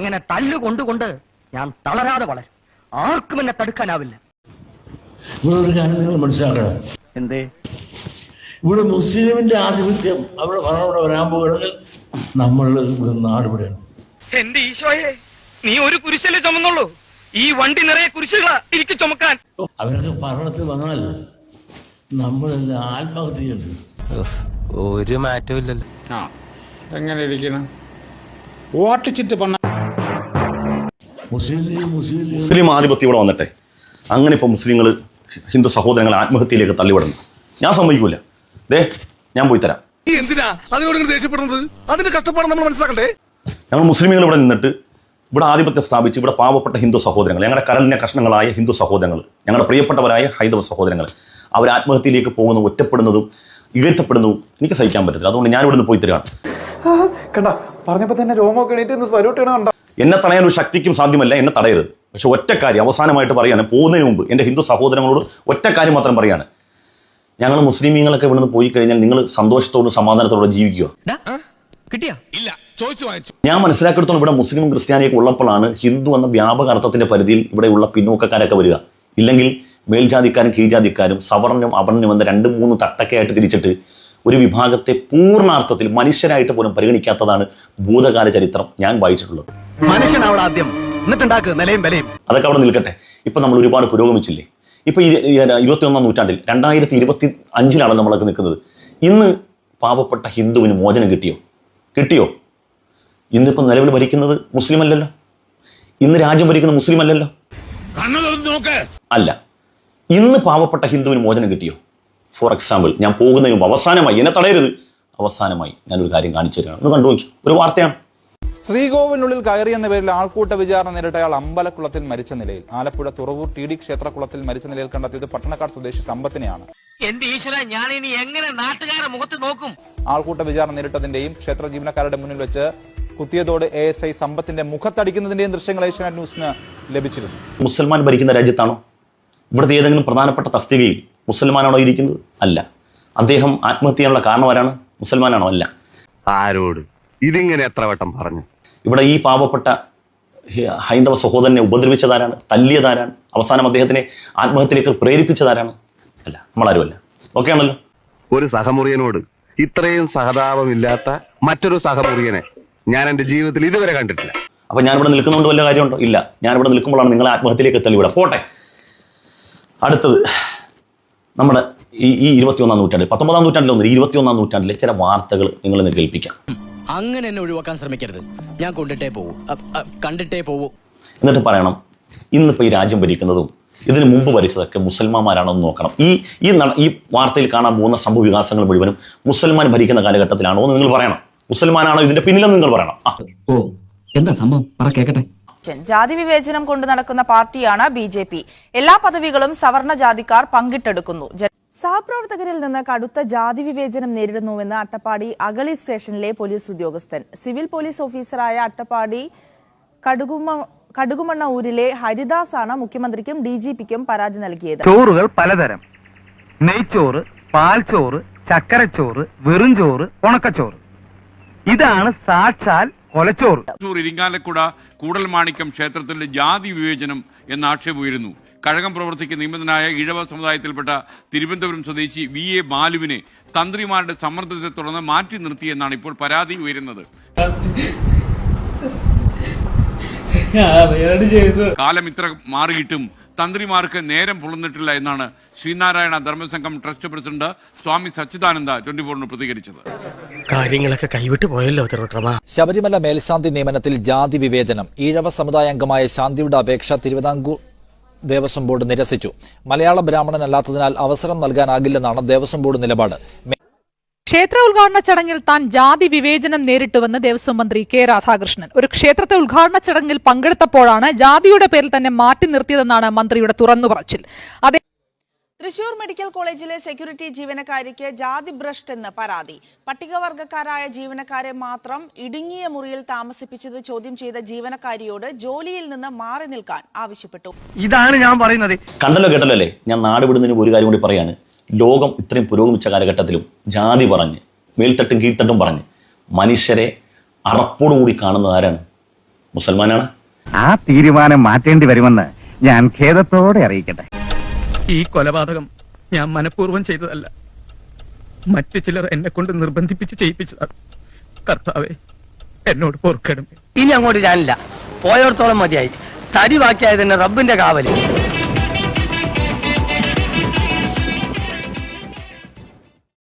അങ്ങനെ തല്ലുകൊണ്ടുകൊണ്ട് ഞാൻ തളരാതെ വളരും. ആർക്കും എന്നെ തടുക്കാനാവില്ല. ഇവിടെ ഒരു കാര്യം നിങ്ങൾ മനസ്സിലാക്കണം. എന്തേ? ഇവിടെ മുസ്ലിമിന്റെ ആധിപത്യം അവിടെ അവിടെ വരാൻ പോകുകയാണെങ്കിൽ നമ്മൾ നാട് വിടണം എന്റെ ഈശോയെ നീ ഒരു കുരിശല്ലേ ചുമന്നുള്ളൂ? ഈ വണ്ടി നിറയെ കുരിശുകളാ എനിക്ക് ചുമക്കാൻ. അവരൊക്കെ ഭരണത്തിൽ വന്നാൽ നമ്മളെല്ലാം ആത്മഹത്യ ചെയ്യണം ഒരു മാറ്റവും ഇല്ലല്ലോ. ആ എങ്ങനെ ഇരിക്കണം? ഓട്ടിച്ചിട്ട് പണ മുസ്ലിം ആധിപത്യം ഇവിടെ വന്നിട്ടെ. അങ്ങനെ ഇപ്പോൾ മുസ്ലിങ്ങൾ ഹിന്ദു സഹോദരങ്ങളെ ആത്മഹത്യയിലേക്ക് തള്ളിവിടുന്നു ഞാൻ സമ്മതിക്കൂല. ദേ ഞാൻ പോയി തരാം. എന്തിനാ? അതിനോട് ദേഷ്യപ്പെടുന്നത്? അതിന്റെ കഷ്ടപ്പാട് നമ്മൾ മനസ്സിലാക്കണ്ടേ? ഞങ്ങൾ മുസ്ലിമുകൾ ഇവിടെ നിന്നിട്ട് ഇവിടെ ആധിപത്യം സ്ഥാപിച്ച് ഇവിടെ പാവപ്പെട്ട ഹിന്ദു സഹോദരങ്ങൾ ഞങ്ങളുടെ കരലിനെ കഷ്ണങ്ങളായ ഹിന്ദു സഹോദരങ്ങൾ ഞങ്ങളുടെ പ്രിയപ്പെട്ടവരായ ഹൈന്ദവ സഹോദരങ്ങൾ അവർ ആത്മഹത്യയിലേക്ക് പോകുന്നതും ഒറ്റപ്പെടുന്നതും ഇകഴ്ത്തപ്പെടുന്നതും എനിക്ക് സഹിക്കാൻ പറ്റില്ല അതുകൊണ്ട് ഞാൻ ഇവിടുന്ന് പോയി തരികയാണ്. കണ്ട പറഞ്ഞപ്പോ തന്നെ രോമൊക്കെ എണീറ്റ് സല്യൂട്ട് ചെയ്യണം കണ്ട. എന്നെ തടയാൻ ഒരു ശക്തിക്കും സാധ്യമല്ല എന്നെ തടയരുത്. പക്ഷെ ഒറ്റ കാര്യം അവസാനമായിട്ട് പറയാണ് പോകുന്നതിന് മുമ്പ് എന്റെ ഹിന്ദു സഹോദരങ്ങളോട് ഒറ്റ കാര്യം മാത്രം പറയാണ്. ഞങ്ങൾ മുസ്ലിമീങ്ങളൊക്കെ ഇവിടുന്ന് പോയി കഴിഞ്ഞാൽ നിങ്ങൾ സന്തോഷത്തോടും സമാധാനത്തോടും ജീവിക്കുക. കിട്ടിയാ? ഇല്ല ചോദിച്ചു വാങ്ങിച്ചു. ഞാൻ മനസ്സിലാക്കിയെടുത്തോളം ഇവിടെ മുസ്ലിം ക്രിസ്ത്യാനിയൊക്കെ ഉള്ളപ്പോഴാണ് ഹിന്ദു എന്ന വ്യാപക അർത്ഥത്തിന്റെ പരിധിയിൽ ഇവിടെയുള്ള പിന്നോക്കക്കാരൊക്കെ വരിക. ഇല്ലെങ്കിൽ മേൽജാതിക്കാരും കീഴ്ജാതിക്കാരും സവർണനും അവർണനും എന്ന രണ്ട് മൂന്ന് തട്ടൊക്കെ ആയിട്ട് തിരിച്ചിട്ട് ഒരു വിഭാഗത്തെ പൂർണാർത്ഥത്തിൽ മനുഷ്യരായിട്ട് പോലും പരിഗണിക്കാത്തതാണ് ഭൂതകാല ചരിത്രം ഞാൻ വായിച്ചിട്ടുള്ളത്. മനുഷ്യനാവണം ആദ്യം എന്നിട്ടുണ്ടാക്ക് നിലയും വിലയും. അതൊക്കെ അവിടെ നിൽക്കട്ടെ. ഇപ്പൊ നമ്മൾ ഒരുപാട് പുരോഗമിച്ചില്ലേ? ഇപ്പൊ ഇരുപത്തിയൊന്നാം നൂറ്റാണ്ടിൽ രണ്ടായിരത്തി ഇരുപത്തി അഞ്ചിലാണ് നമ്മളൊക്കെ നിൽക്കുന്നത്. ഇന്ന് പാവപ്പെട്ട ഹിന്ദുവിന് മോചനം കിട്ടിയോ? കിട്ടിയോ? ഇന്നിപ്പോൾ നിലവിൽ ഭരിക്കുന്നത് മുസ്ലിം അല്ലല്ലോ ഇന്ന് രാജ്യം ഭരിക്കുന്ന മുസ്ലിം അല്ലല്ലോ അല്ല. ഇന്ന് പാവപ്പെട്ട ഹിന്ദുവിന് മോചനം കിട്ടിയോ? ഫോർ എക്സാമ്പിൾ ഞാൻ പോകുന്നതിന് അവസാനമായി എന്നെ തടയരുത്. അവസാനമായി ഞാനൊരു കാര്യം കാണിച്ചു തരാണ് ഒന്ന് കണ്ടു നോക്കി ഒരു വാർത്തയാണ്. ശ്രീകോവിനുള്ളിൽ കയറിയെന്ന പേരിൽ ആൾക്കൂട്ട വിചാരണ നേരിട്ടയാൾ അമ്പലക്കുളത്തിൽ മരിച്ച നിലയിൽ. ആലപ്പുഴ തുറവൂർ ടി ഡി ക്ഷേത്രക്കുളത്തിൽ മരിച്ച നിലയിൽ കണ്ടെത്തിയത് പട്ടണക്കാട് സ്വദേശി സമ്പത്തിനെയാണ്. എന്റെ ഈശ്വര ഞാൻ ഇനി എങ്ങനെ നാട്ടുകാരെ മുഖത്ത് നോക്കും? ആൾക്കൂട്ട വിചാരണ നേരിട്ടതിന്റെയും ക്ഷേത്ര ജീവനക്കാരുടെ മുന്നിൽ വെച്ച് കുത്തിയതോട് എ എസ് ഐ സമ്പത്തിന്റെ മുഖത്തടിക്കുന്നതിന്റെയും ദൃശ്യങ്ങൾ ഏഷ്യാനെറ്റ് ന്യൂസിന് ലഭിച്ചിരുന്നു. മുസൽമാൻ ഭരിക്കുന്ന രാജ്യത്താണോ? ഇവിടുത്തെ ഏതെങ്കിലും പ്രധാനപ്പെട്ട തസ്തികയിൽ മുസൽമാനാണോ ഇരിക്കുന്നത്? അല്ല. അദ്ദേഹം ആത്മഹത്യ ചെയ്യാനുള്ള കാരണം ആരാണ്? മുസൽമാനാണോ? അല്ല. ആരോട്? ഇതിങ്ങനെ എത്ര വട്ടം പറഞ്ഞു? ഇവിടെ ഈ പാവപ്പെട്ട ഹൈന്ദവ സഹോദരനെ ഉപദ്രവിച്ചതാരാണ്? തല്ലിയതാരാണ്? അവസാനം അദ്ദേഹത്തിനെ ആത്മഹത്യയിലേക്ക് പ്രേരിപ്പിച്ചതാരാണ്? അല്ല നമ്മളാരുമല്ല. ഓക്കെ ആണല്ലോ? ഒരു സഹമുറിയനോട് ഇത്രയും സഹതാപമില്ലാത്ത മറ്റൊരു സഹമുറിയനെ ഞാൻ എന്റെ ജീവിതത്തിൽ ഇതുവരെ കണ്ടിട്ടില്ല. അപ്പം ഞാനിവിടെ നിൽക്കുന്നുണ്ട് വല്ല കാര്യമുണ്ടോ? ഇല്ല. ഞാനിവിടെ നിൽക്കുമ്പോഴാണ് നിങ്ങളെ ആത്മഹത്യയിലേക്ക് തള്ളിവിടാം പോട്ടെ. അടുത്തത്. നമ്മുടെ ഈ ഈ ഇരുപത്തിയൊന്നാം നൂറ്റാണ്ടിൽ പത്തൊമ്പതാം നൂറ്റാണ്ടിലൊന്നും ഇരുപത്തിയൊന്നാം നൂറ്റാണ്ടിലെ ചില വാർത്തകൾ നിങ്ങളിന്ന് കേൾപ്പിക്കാം. അങ്ങനെ എന്നെ ഒഴിവാക്കാൻ ശ്രമിക്കരുത്. ഞാൻ കൊണ്ടിട്ടേ പോവൂ. കണ്ടിട്ടേ പോവൂ. എന്നിട്ട് പറയണം ഇന്നിപ്പോൾ ഈ രാജ്യം ഭരിക്കുന്നതും ഇതിന് മുമ്പ് ഭരിച്ചതൊക്കെ മുസൽമാന്മാരാണെന്ന് നോക്കണം. ഈ ഈ നട- ഈ വാർത്തയിൽ കാണാൻ പോകുന്ന സംഭവ വികാസങ്ങൾ മുഴുവനും മുസൽമാൻ ഭരിക്കുന്ന കാലഘട്ടത്തിലാണോ എന്ന് നിങ്ങൾ പറയണം. മുസൽമാനാണോ ഇതിന്റെ പിന്നിലെന്ന് നിങ്ങൾ പറയണം. ആ. ഓ എന്താ സംഭവം? പറ കേക്കട്ടെ. ജാതി വിവേചനം കൊണ്ട് നടക്കുന്ന പാർട്ടിയാണ് ബി ജെ പി. എല്ലാ പദവികളും സവർണ ജാതിക്കാർ പങ്കിട്ടെടുക്കുന്നു. സഹപ്രവർത്തകരിൽ നിന്ന് കടുത്ത ജാതി വിവേചനം നേരിടുന്നുവെന്ന് അട്ടപ്പാടി അഗളി സ്റ്റേഷനിലെ പോലീസ് ഉദ്യോഗസ്ഥൻ. സിവിൽ പോലീസ് ഓഫീസറായ അട്ടപ്പാടി കടുകുമ കടുകുമണ്ണ ഊരിലെ ഹരിദാസാണ് മുഖ്യമന്ത്രിക്കും ഡി ജി പിക്കും പരാതി നൽകിയത്. ചോറുകൾ പലതരം. നെയ്ച്ചോറ് പാൽച്ചോറ് ചക്കരച്ചോറ് വെറും ചോറ് ഉണക്കച്ചോറ്. ഇതാണ് സാക്ഷാൽ കൊലച്ചോറ്. ഇരിങ്ങാലക്കുട കൂടൽ കൂടൽമാണിക്യം ക്ഷേത്രത്തിലെ ജാതി വിവേചനം എന്ന ആക്ഷേപം ഉയരുന്നു. കഴകം പ്രവർത്തിക്ക് നിയമിതനായ ഇഴവ സമുദായത്തിൽപ്പെട്ട തിരുവനന്തപുരം സ്വദേശി വി എ ബാലുവിനെ തന്ത്രിമാരുടെ സമ്മർദ്ദത്തെ തുടർന്ന് മാറ്റി നിർത്തിയെന്നാണ് ഇപ്പോൾ പരാതി ഉയരുന്നത്. കാലം ഇത്ര മാറിയിട്ടും തന്ത്രിമാർക്ക് നേരം പുളന്നിട്ടില്ല എന്നാണ് Sreenarayana Dharmasangham trust president Swami Sachidananda twenty ഫോറിന് പ്രതികരിച്ചത്. കാര്യങ്ങളൊക്കെ കൈവിട്ടു പോയല്ലോ ശബരിമല മേൽശാന്തി നിയമനത്തിൽ ജാതി വിവേചനം. ഈഴവ സമുദായ അംഗമായ ശാന്തിയുടെ അപേക്ഷ തിരുവിതാംകൂർ ദേവസ്വം ബോർഡ് നിരസിച്ചു. മലയാള ബ്രാഹ്മണനല്ലാത്തതിനാൽ അവസരം നൽകാനാകില്ലെന്നാണ് ദേവസ്വം ബോർഡ് നിലപാട്. ക്ഷേത്ര ഉദ്ഘാടന ചടങ്ങിൽ താൻ ജാതി വിവേചനം നേരിട്ടുവെന്ന് ദേവസ്വം മന്ത്രി കെ രാധാകൃഷ്ണൻ. ഒരു ക്ഷേത്രത്തെ ഉദ്ഘാടന ചടങ്ങിൽ പങ്കെടുത്തപ്പോഴാണ് ജാതിയുടെ പേരിൽ തന്നെ മാറ്റി നിർത്തിയതെന്നാണ് മന്ത്രിയുടെ തുറന്നു പറച്ചിൽ. അതേ തൃശൂർ മെഡിക്കൽ കോളേജിലെ സെക്യൂരിറ്റി ജീവനക്കാരിക്ക് ജാതി ഭ്രഷ്ട് എന്ന് പരാതി. പട്ടികവർഗക്കാരായ ജീവനക്കാരെ മാത്രം ഇടുങ്ങിയ മുറിയിൽ താമസിപ്പിച്ചത് ചോദ്യം ചെയ്ത ജീവനക്കാരിയോട് ജോലിയിൽ നിന്ന് മാറി നിൽക്കാൻ ആവശ്യപ്പെട്ടു. ഇതാണ് ഞാൻ പറയുന്നത്. കണ്ടല്ലോ കേട്ടല്ലോ അല്ലേ? ഞാൻ നാട് വിടുന്നതിന് മുമ്പ് ഒരു കാര്യം കൂടി പറയാണ്. ലോകം ഇത്രയും പുരോഗമിച്ച കാലഘട്ടത്തിലും ജാതി പറഞ്ഞ് മേൽത്തട്ടും കീഴ്ത്തട്ടും പറഞ്ഞ് മനുഷ്യരെ അറപ്പോടുകൂടി കാണുന്ന ആരാണ്? മുസൽമാനാണ്. ആ തീരുമാനം മാറ്റേണ്ടി വരുമെന്ന് ഞാൻ ഖേദത്തോടെ അറിയിക്കട്ടെ. ഈ കൊലപാതകം ഞാൻ മനഃപൂർവം ചെയ്തതല്ല. മറ്റു ചിലർ എന്നെ കൊണ്ട് നിർബന്ധിപ്പിച്ച് ചെയ്യിപ്പിച്ചതാണ്. കർത്താവെ എന്നോട് പൊറുക്കണം ഇനി അങ്ങോട്ട് ഞാനില്ല. പോയോടത്തോളം മതിയായി. തടി ബാക്കിയായത് തന്നെ റബ്ബിന്റെ കാവൽ.